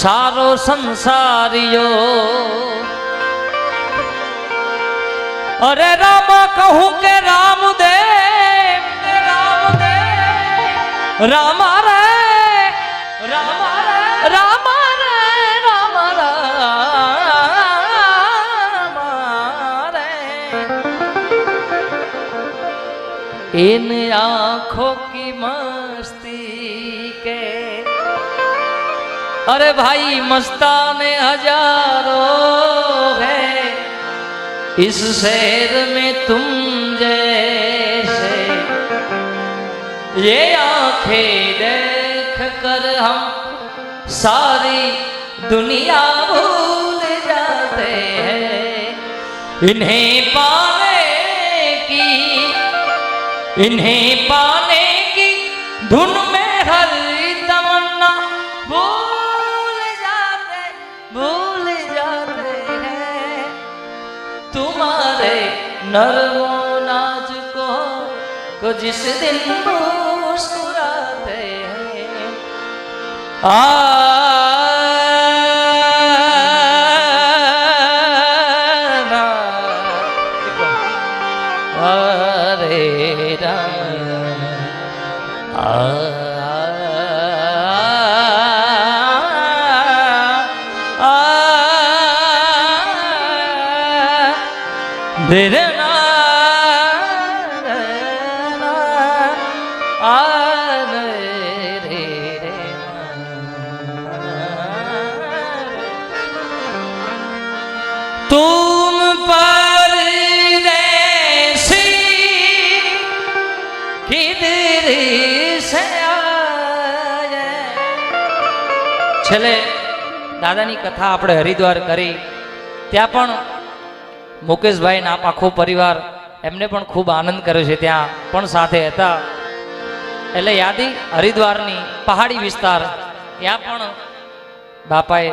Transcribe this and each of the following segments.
સારો સંસારીયો. અરે રામ કહું કે રામ દે રામ રે રામ રામ રે રામ રામ રે એને આંખો કી મસ્ત अरे भाई, मस्ताने हज़ारों है। इस शहर में तुम जैसे। ये आँखें देख कर हम सारी दुनिया भूल जाते हैं। इन्हें पाने की, इन्हें पाने नर वो नाज को को जिस दिन मुस्कुराते हैं आ Did it? तुम परदेसी किधर से आए છેલ્લે દાદાની કથા આપણે હરિદ્વાર કરી ત્યાં પણ મુકેશભાઈ ના આખો પરિવાર એમને પણ ખૂબ આનંદ કર્યો છે ત્યાં પણ સાથે હતા એટલે યાદી હરિદ્વારની પહાડી વિસ્તાર ત્યાં પણ બાપાએ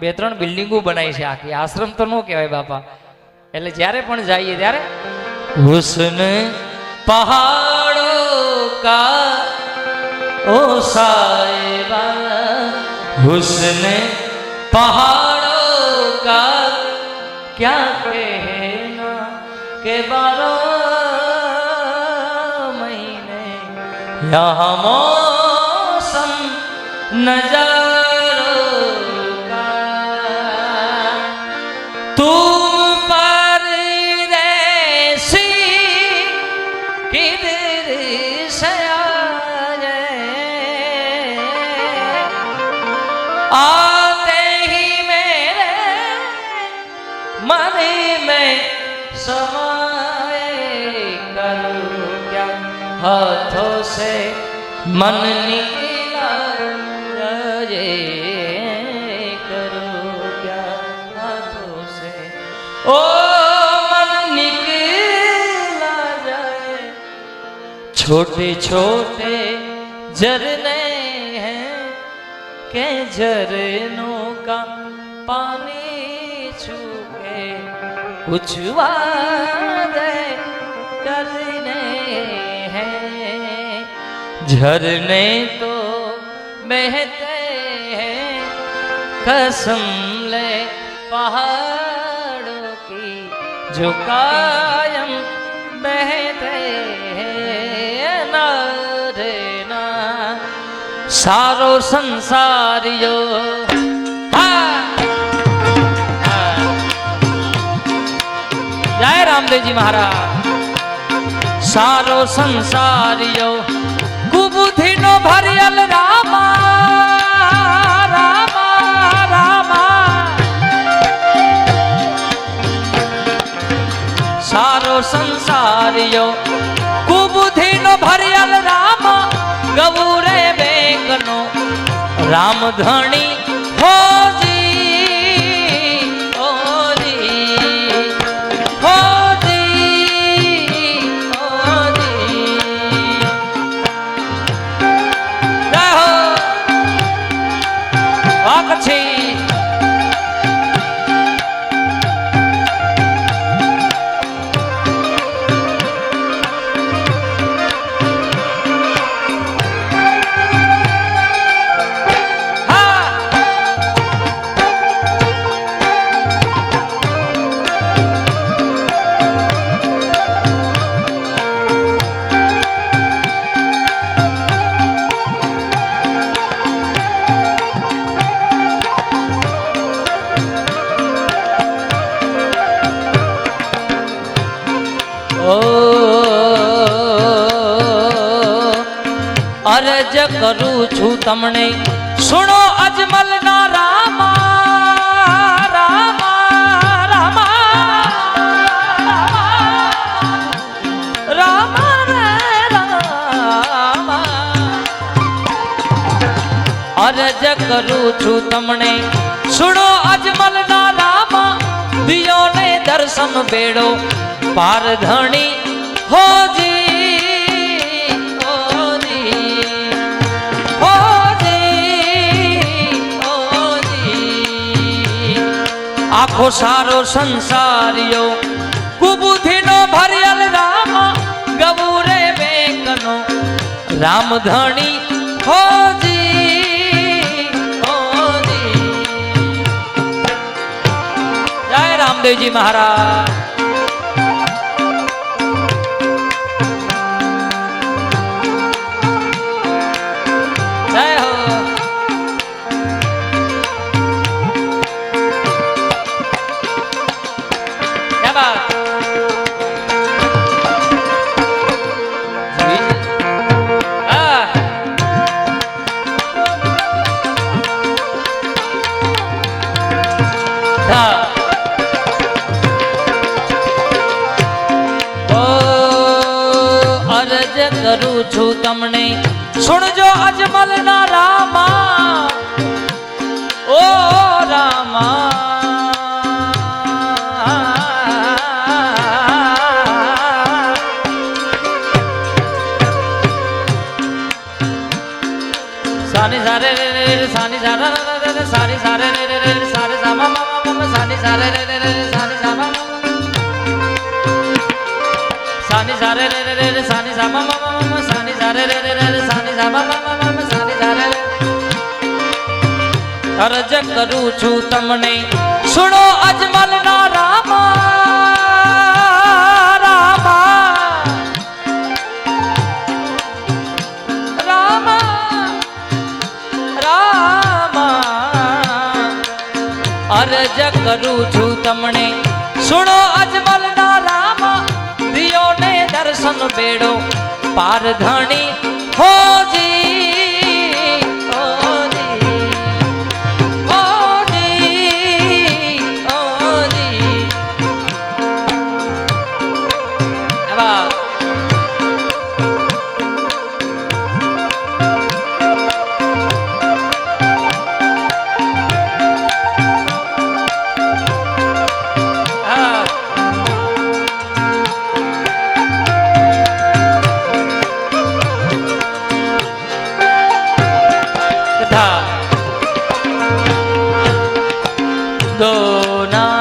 બે ત્રણ બિલ્ડિંગો બનાવી છે આખી. આશ્રમ તો ન કહેવાય બાપા. એટલે જ્યારે પણ જઈએ ત્યારે હુસન પહાડો કા ઓ સાહેબા, હુસન પહાડો કા ક્યાં કહેના કે બારો મહિને યહ મોસમ નજર क्या हाथों से मन निकला ये करूं क्या हाथों से ओ मन निकला जाए छोटे छोटे झरने हैं के झरनों का पानी छू के कुछ झरने तो बहते हैं कसम ले पहाड़ों की जो कायम बहते हैं नारे ना सारो संसारियो હા! હા! જય રામદેવજી મહારાજ સારો સંસારિયો કુબુદ્ધિનો ભરિયલ રામા રામા રામા. સારો સંસારિયો કુબુદ્ધિનો ભરિયલ રામા. ગૌરે બેગનો રામ ધણી અરજ કરું છું તમને. સુણો અજમલ ના રામા રામા રામા રામા અરજ કરું છું તમને. સુણો અજમલ ના રામા દિયો ને દર્શન બેડો પારધણી હોજી આખો સારો સંસારિયો. કુબુધીનો ભરિયલ રામ ગબુરે બેકનો રામધણી હોજી હોજી. જય રામદેવજી મહારાજ. છું તમને સુણજો અજમલ ના રામા ઓ રામા. સાની સારે રે રે રે, સાની સારા રે રે રે સાની સારે રે રે રે, સારે સામા મામા સાની સારે રે સાની સામા સાની સારે રે રે રે સાની સામા મા મા મા સાની સારે રે રે રે સાની સામા મા મા મા સાની સારે અરજ કરું છું તમને. સુણો અજમલ ના રામા રામા. રામા રામા. અરજ કરું છું તમને. સુણો અજમલ ના રામા દિયો ને દર્શન બેડો. પારધણી ધણી હોજી. એવા કથા દોના.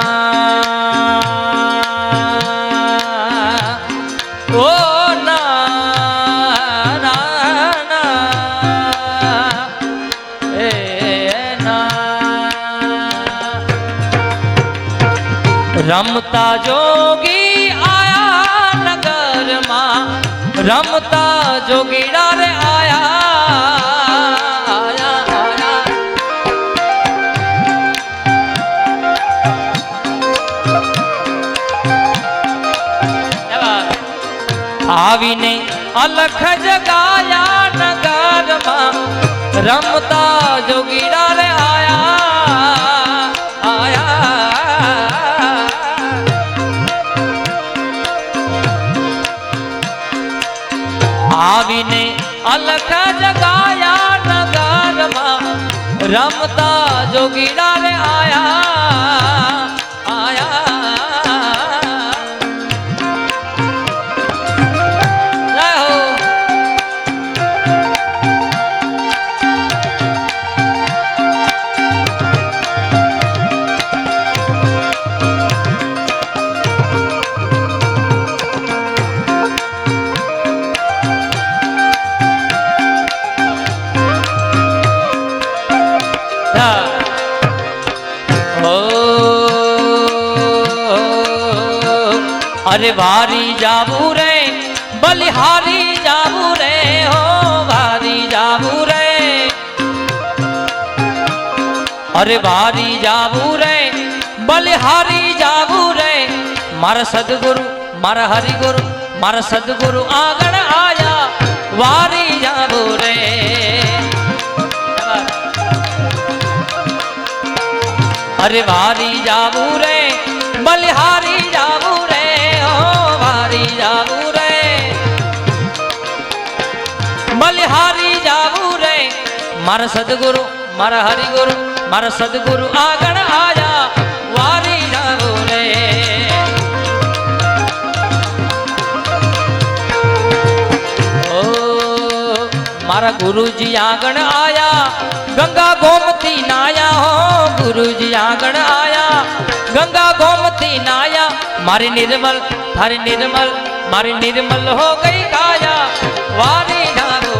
ઓ રમતા જોગી આયા નગરમાં. રમતા જોગીડા રે આવીને અલખ જગાયા નગરમાં રમતા જોગીડા રે આયા આયા. આવીને અલખ જગાયા નગરમાં રમતા જોગીડા રે આયા. વારી જાવું રે બલિહારી જાવું રે હો વારી જાવું રે અરે વારી જાવું રે બલિહારી જાવું રે મારા સદગુરુ મારા હરિગુરુ મારા સદગુરુ આગળ આયા વારી જાવું રે અરે વારી જાવું રે બલિહારી મારા સદગુરુ, મારા હરિગુરુ, મારા સદગુરુ આગળ આયા, વારી જાવું રે. ઓ, મારા ગુરુજી આગળ આયા, ગંગા ગોમતી નાયા હો, ગુરુજી આગળ આયા, ગંગા ગોમતી નાયા, મારી નિર્મલ થારી નિર્મલ, મારી નિર્મલ હો ગઈ કાયા, વારી જા